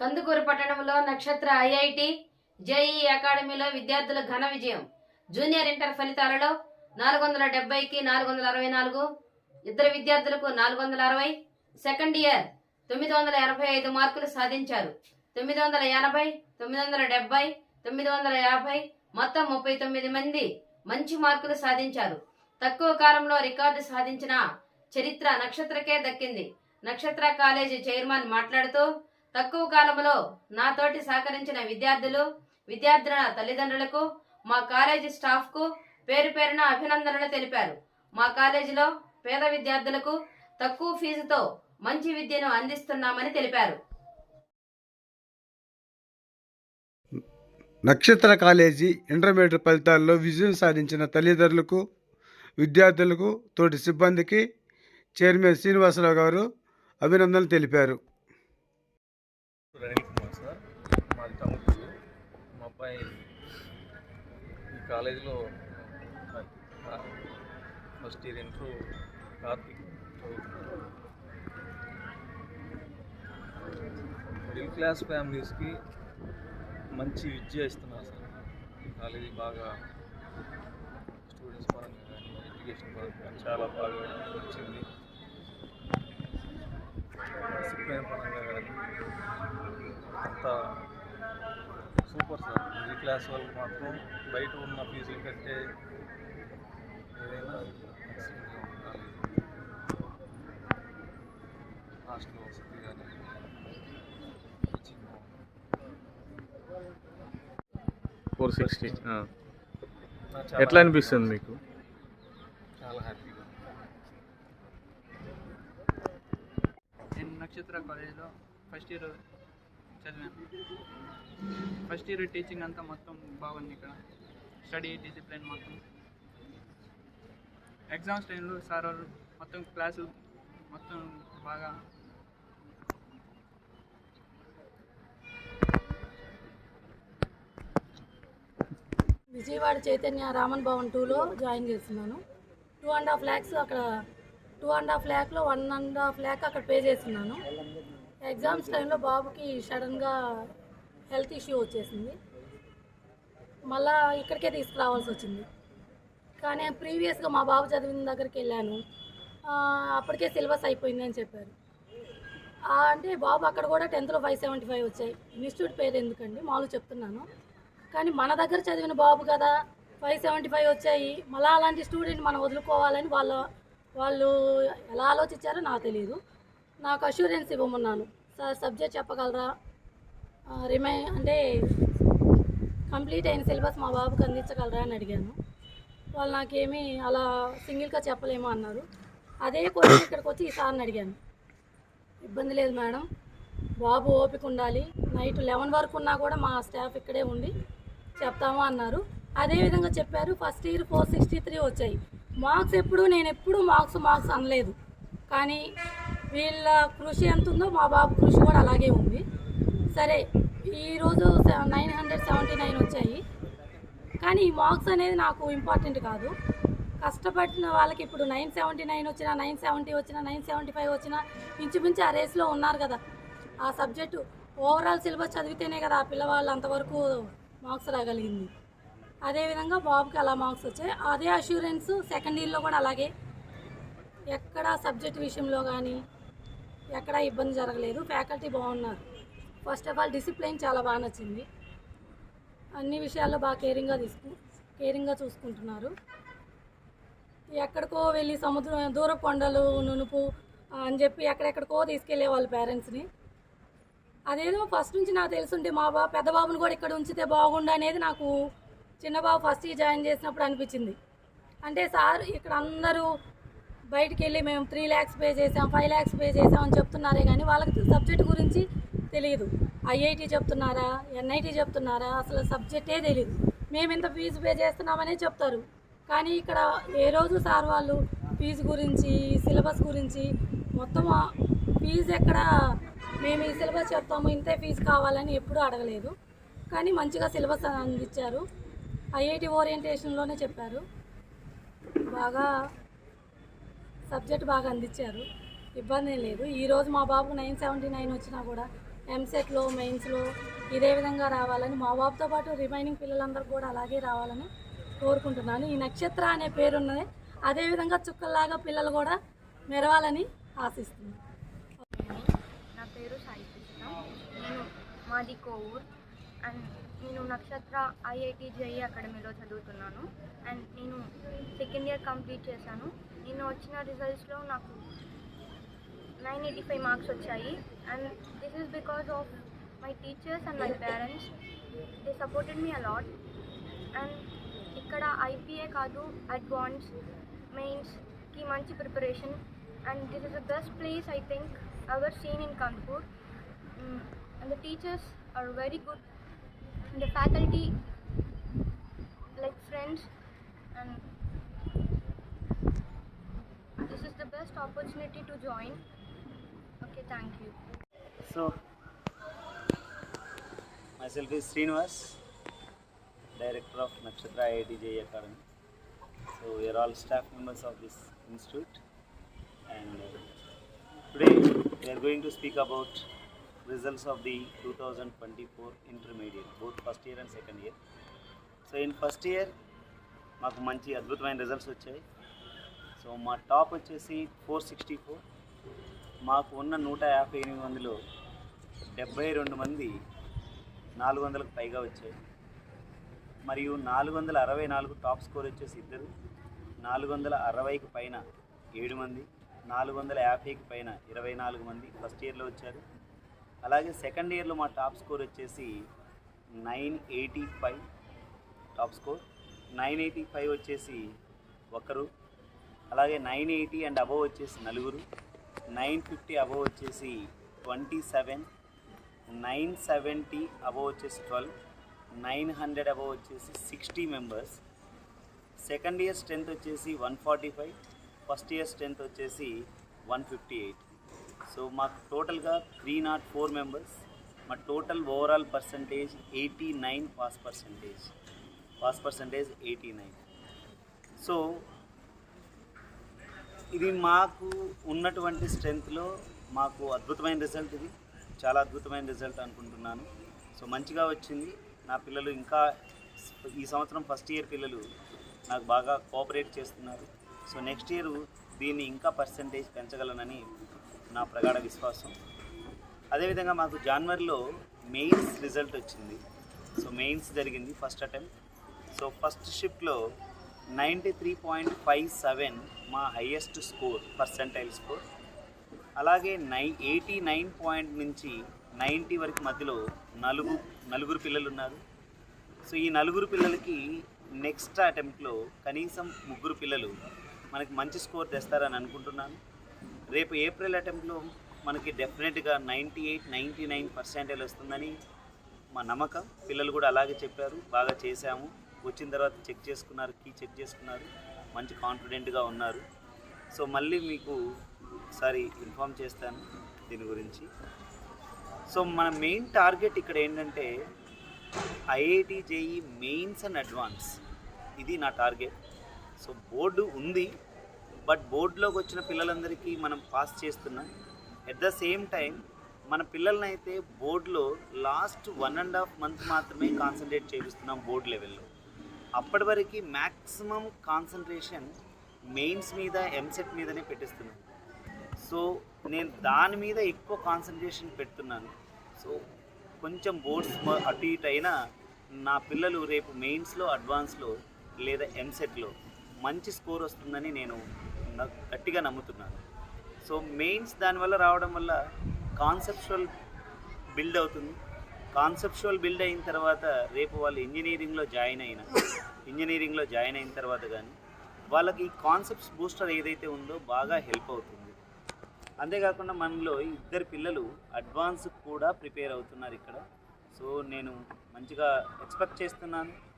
కందుకూరు పట్టణంలో నక్షత్ర IIT JEE అకాడమీలో విద్యార్థుల ఘన విజయం. జూనియర్ ఇంటర్ ఫలితాలలో నాలుగు వందల డెబ్బైకి నాలుగు వందల అరవై నాలుగు ఇద్దరు విద్యార్థులకు నాలుగు వందల అరవై సెకండ్ ఇయర్ తొమ్మిది వందల ఎనభై ఐదు మార్కులు సాధించారు. తొమ్మిది వందల ఎనభై తొమ్మిది వందల డెబ్బై తొమ్మిది వందల యాభై మొత్తం ముప్పై తొమ్మిది మంది మంచి మార్కులు సాధించారు. తక్కువ కాలంలో రికార్డు సాధించిన చరిత్ర నక్షత్రకే దక్కింది. నక్షత్ర కాలేజీ చైర్మన్ మాట్లాడుతూ తక్కువ కాలంలో నాతోటి సహకరించిన విద్యార్థులు విద్యార్థుల తల్లిదండ్రులకు మా కాలేజీ స్టాఫ్కు పేరు పేరున అభినందనలు తెలిపారు. మా కాలేజీలో పేద విద్యార్థులకు తక్కువ ఫీజుతో మంచి విద్యను అందిస్తున్నామని తెలిపారు. నక్షత్ర కాలేజీ ఇంటర్మీడియట్ ఫలితాల్లో విజయం సాధించిన తల్లిదండ్రులకు విద్యార్థులకు తోటి సిబ్బందికి చైర్మన్ శ్రీనివాసరావు గారు అభినందనలు తెలిపారు. రణిల్ కుమార్ సార్. మాది టంగుటూరు మా అబ్బాయి ఈ కాలేజీలో first year inter Karthik middle class ఫ్యామిలీస్కి మంచి విద్య ఇస్తున్నారు సార్. ఈ కాలేజీ బాగా స్టూడెంట్స్ పరంగా కానీ ఎడ్యుకేషన్ పరంగా కానీ చాలా బాగా వచ్చింది. పరంగా కానీ అంతా సూపర్ సార్. మిడిల్ క్లాస్ వాళ్ళకి మాత్రం బయట ఉన్న ఫీజుల కంటే ఏదైనా ఎక్సలెంట్గా ఉండాలి. హాస్టల్ వసతి కానీ టీచింగ్ ఫోర్ సిక్స్టీ నాకు చాలా ఎట్లా అనిపిస్తుంది మీకు? చాలా హ్యాపీగా ఉంది. నేను నక్షత్ర కాలేజ్లో ఫస్ట్ ఇయర్ చదివాను. ఫస్ట్ ఇయర్ టీచింగ్ అంతా మొత్తం బాగుంది ఇక్కడ. స్టడీ డిసిప్లిన్ మొత్తం. ఎగ్జామ్స్ టైంలో సార్ వాళ్ళు మొత్తం క్లాసు మొత్తం బాగా విజయవాడ చైతన్య రామన్ భవన్ టూలో జాయిన్ చేస్తున్నాను. టూ అండ్ హాఫ్ ల్యాక్స్ అక్కడ టూ అండ్ హాఫ్ ల్యాక్లో వన్ అండ్ హాఫ్ ల్యాక్ అక్కడ పే చేస్తున్నాను. ఎగ్జామ్స్ టైంలో బాబుకి సడన్గా హెల్త్ ఇష్యూ వచ్చేసింది. మళ్ళా ఇక్కడికే తీసుకురావాల్సి వచ్చింది. కానీ ప్రీవియస్గా మా బాబు చదివిన దగ్గరికి వెళ్ళాను. అప్పటికే సిలబస్ అయిపోయింది అని చెప్పారు. అంటే బాబు అక్కడ కూడా టెన్త్లో ఫైవ్ సెవెంటీ ఫైవ్ వచ్చాయి. ఇన్స్టిట్యూట్ పేరు ఎందుకండి? మామూలు చెప్తున్నాను. కానీ మన దగ్గర చదివిన బాబు కదా ఫైవ్ సెవెంటీ ఫైవ్ వచ్చాయి. మళ్ళీ అలాంటి స్టూడెంట్ మనం వదులుకోవాలని వాళ్ళ వాళ్ళు ఎలా ఆలోచించారో నాకు తెలియదు. నాకు అష్యూరెన్స్ ఇవ్వమన్నాను. సార్ సబ్జెక్ట్ చెప్పగలరా? రిమై అంటే కంప్లీట్ అయిన సిలబస్ మా బాబుకి అందించగలరా అని అడిగాను. వాళ్ళు నాకేమీ అలా సింగిల్గా చెప్పలేము అన్నారు. అదే కోసం ఇక్కడికి వచ్చి ఈ సార్ని అడిగాను. ఇబ్బంది లేదు మేడం. బాబు ఓపిక ఉండాలి. నైట్ లెవెన్ వరకు ఉన్నా కూడా మా స్టాఫ్ ఇక్కడే ఉండి చెప్తాము అన్నారు. అదే విధంగా చెప్పారు first year four sixty three వచ్చాయి. మార్క్స్ ఎప్పుడు నేను ఎప్పుడు మార్క్స్ మార్క్స్ అనలేదు. కానీ వీళ్ళ కృషి ఎంత ఉందో మా బాబు కృషి కూడా అలాగే ఉంది. సరే ఈరోజు నైన్ హండ్రెడ్ సెవెంటీ నైన్ వచ్చాయి. కానీ ఈ మార్క్స్ అనేది నాకు ఇంపార్టెంట్ కాదు. కష్టపడిన వాళ్ళకి ఇప్పుడు నైన్ సెవెంటీ నైన్ వచ్చినా నైన్ సెవెంటీ వచ్చినా నైన్ సెవెంటీ ఫైవ్ వచ్చినా ఇంచుమించు ఆ రేస్లో ఉన్నారు కదా. ఆ సబ్జెక్టు ఓవరాల్ సిలబస్ చదివితేనే కదా ఆ పిల్లవాళ్ళు అంతవరకు మార్క్స్ రాగలిగింది. అదేవిధంగా బాబుకి అలా మార్క్స్ వచ్చాయి. అదే అష్యూరెన్స్ సెకండ్ ఇయర్లో కూడా అలాగే. ఎక్కడ సబ్జెక్ట్ విషయంలో కానీ ఎక్కడ ఇబ్బంది జరగలేదు. ఫ్యాకల్టీ బాగున్నారు. ఫస్ట్ ఆఫ్ ఆల్ డిసిప్లిన్ చాలా బాగా నచ్చింది. అన్ని విషయాల్లో బాగా కేరింగ్గా తీసుకు కేరింగ్గా చూసుకుంటున్నారు. ఎక్కడికో వెళ్ళి సముద్రం దూర కొండలు నునుపు అని చెప్పి ఎక్కడెక్కడికో తీసుకెళ్ళే వాళ్ళ పేరెంట్స్ని అదేదో ఫస్ట్ నుంచి నాకు తెలుసుంటే మా బాబు పెద్ద బాబుని కూడా ఇక్కడ ఉంచితే బాగుండు అనేది నాకు చిన్న బాబు ఫస్ట్ ఇయర్ జాయిన్ చేసినప్పుడు అనిపించింది. అంటే సార్ ఇక్కడ అందరూ బయటికి వెళ్ళి మేము త్రీ ల్యాక్స్ పే చేసాం ఫైవ్ ల్యాక్స్ పే చేసాం అని చెప్తున్నారే కానీ వాళ్ళకి సబ్జెక్ట్ గురించి తెలియదు. ఐఐటి చెప్తున్నారా ఎన్ఐటి చెప్తున్నారా అసలు సబ్జెక్టే తెలియదు మేము ఇంత ఫీజు పే చేస్తున్నామనే చెప్తారు. కానీ ఇక్కడ ఏ రోజు సార్ వాళ్ళు ఫీజు గురించి సిలబస్ గురించి మొత్తం ఫీజు ఎక్కడ మేము ఈ సిలబస్ చెప్తాము ఇంతే ఫీజు కావాలని ఎప్పుడూ అడగలేదు. కానీ మంచిగా సిలబస్ అందించారు. ఐఐటి ఓరియంటేషన్లోనే చెప్పారు. బాగా సబ్జెక్ట్ బాగా అందించారు. ఇబ్బంది లేదు. ఈరోజు మా బాబుకు నైన్ సెవెంటీ నైన్ వచ్చినా కూడా ఎంసెట్లో మెయిన్స్లో ఇదే విధంగా రావాలని మా బాబుతో పాటు రిమైనింగ్ పిల్లలందరూ కూడా అలాగే రావాలని కోరుకుంటున్నాను. ఈ నక్షత్ర అనే పేరు ఉన్నది. అదేవిధంగా చుక్కల్లాగా పిల్లలు కూడా మెరవాలని ఆశిస్తున్నాను. నా పేరు సాయి నేను మాది కోవూర్. అండ్ నేను నక్షత్ర ఐఐటి జేఈ అకాడమీలో చదువుతున్నాను. అండ్ నేను సెకండ్ ఇయర్ కంప్లీట్ చేశాను. నేను వచ్చిన రిజల్ట్స్లో నాకు నైన్ ఎయిటీ ఫైవ్ మార్క్స్ వచ్చాయి. And this is because of my teachers and my parents. They supported me a lot and ఇక్కడ ఐపీఏ కాదు అడ్వాన్స్ మెయిన్స్కి మంచి preparation. And this is the best place I think our seen in Kanpur and the teachers are very good. The faculty like friends and this is the best opportunity to join okay thank you So, myself is Srinivas, Director of Nakshatra IIT JE Academy. So, we are all staff members of this institute, and uh, today we are going to speak about results of the 2024 intermediate, both first year and second year. So in first year మాకు మంచి అద్భుతమైన results వచ్చాయి. So మా top వచ్చేసి four sixty four మాకు ఉన్న నూట యాభై ఎనిమిది మందిలో డెబ్బై రెండు మంది నాలుగు వందలకు పైగా వచ్చాయి. మరియు నాలుగు వందల అరవై నాలుగు టాప్ స్కోర్ వచ్చేసి ఇద్దరు. నాలుగు వందల అరవైకి పైన ఏడు మంది. నాలుగు వందల యాభైకి పైన ఇరవై నాలుగు మంది ఫస్ట్ ఇయర్లో వచ్చారు. అలాగే సెకండ్ ఇయర్లో మా టాప్ స్కోర్ వచ్చేసి nine eighty five. Top score. Nine eighty five వచ్చేసి ఒకరు. అలాగే నైన్ ఎయిటీ అండ్ అబవ్ వచ్చేసి నలుగురు. నైన్ ఫిఫ్టీ అబవ్ వచ్చేసి twenty seven. Nine seventy above వచ్చేసి ట్వెల్వ్. నైన్ హండ్రెడ్ అబవ్ వచ్చేసి sixty members. Second year strength వచ్చేసి one forty five. First year strength వచ్చేసి వన్ ఫిఫ్టీ ఎయిట్. సో మాకు టోటల్గా three not four members మా total overall percentage eighty nine pass percentage pass percentage eighty nine. So ఇది మాకు ఉన్నటువంటి స్ట్రెంగ్త్లో మాకు అద్భుతమైన రిజల్ట్ ఇది. చాలా అద్భుతమైన రిజల్ట్ అనుకుంటున్నాను. సో మంచిగా వచ్చింది. నా పిల్లలు ఇంకా ఈ సంవత్సరం ఫస్ట్ ఇయర్ పిల్లలు నాకు బాగా కోఆపరేట్ చేస్తున్నారు. సో నెక్స్ట్ ఇయర్ దీన్ని ఇంకా పర్సంటేజ్ పెంచగలనని నా ప్రగాఢ విశ్వాసం. అదేవిధంగా మాకు జనవరిలో మెయిన్స్ రిజల్ట్ వచ్చింది. సో మెయిన్స్ జరిగింది ఫస్ట్ అటెంప్ట్. సో ఫస్ట్ షిఫ్ట్లో ninety three point five seven మా హయ్యెస్ట్ స్కోర్ పర్సెంటైల్ స్కోర్. అలాగే నై ఎయిటీ నైన్ పాయింట్ నుంచి నైంటీ వరకు మధ్యలో నలుగు నలుగురు పిల్లలు ఉన్నారు. సో ఈ నలుగురు పిల్లలకి నెక్స్ట్ అటెంప్ట్లో కనీసం ముగ్గురు పిల్లలు మనకి మంచి స్కోర్ తెస్తారని అనుకుంటున్నాను. రేపు ఏప్రిల్ అటెంప్ట్లో మనకి డెఫినెట్గా ninety eight ninety nine percentage వస్తుందని మా నమ్మకం. పిల్లలు కూడా అలాగే చెప్పారు. బాగా చేశాము. వచ్చిన తర్వాత చెక్ చేసుకున్నారు కీ చెక్ చేసుకున్నారు. మంచి కాన్ఫిడెంట్గా ఉన్నారు. సో మళ్ళీ మీకు ఒకసారి ఇన్ఫామ్ చేస్తాను దీని గురించి. సో మన మెయిన్ టార్గెట్ ఇక్కడ ఏంటంటే IIT JEE mains and advance. ఇది నా టార్గెట్. సో బోర్డు ఉంది. బట్ బోర్డులోకి వచ్చిన పిల్లలందరికీ మనం పాస్ చేస్తున్నాం. ఎట్ ద సేమ్ టైం మన పిల్లల్ని అయితే బోర్డులో last one and half month మాత్రమే కాన్సన్ట్రేట్ చేపిస్తున్నాం బోర్డు లెవెల్లో. అప్పటి వరకు మ్యాక్సిమం కాన్సన్ట్రేషన్ మెయిన్స్ మీద ఎంసెట్ మీదనే పెట్టిస్తున్నాను సో నేను దాని మీద ఎక్కువ కాన్సన్ట్రేషన్ పెడుతున్నాను. సో కొంచెం బోర్డ్స్ అటు ఇటు అయినా నా పిల్లలు రేపు మెయిన్స్లో అడ్వాన్స్లో లేదా ఎంసెట్లో మంచి స్కోర్ వస్తుందని నేను న- గట్టిగా నమ్ముతున్నాను. సో మెయిన్స్ దానివల్ల రావడం వల్ల కాన్సెప్చువల్ బిల్డ్ అవుతుంది. కాన్సెప్చువల్ బిల్డ్ అయిన తర్వాత రేపు వాళ్ళు ఇంజనీరింగ్లో జాయిన్ అయిన ఇంజనీరింగ్లో జాయిన్ అయిన తర్వాత కానీ వాళ్ళకి కాన్సెప్ట్స్ బూస్టర్ ఏదైతే ఉందో బాగా హెల్ప్ అవుతుంది. అంతేకాకుండా మనలో ఇద్దరు పిల్లలు అడ్వాన్స్ కూడా ప్రిపేర్ అవుతున్నారు ఇక్కడ. సో నేను మంచిగా ఎక్స్పెక్ట్ చేస్తున్నాను.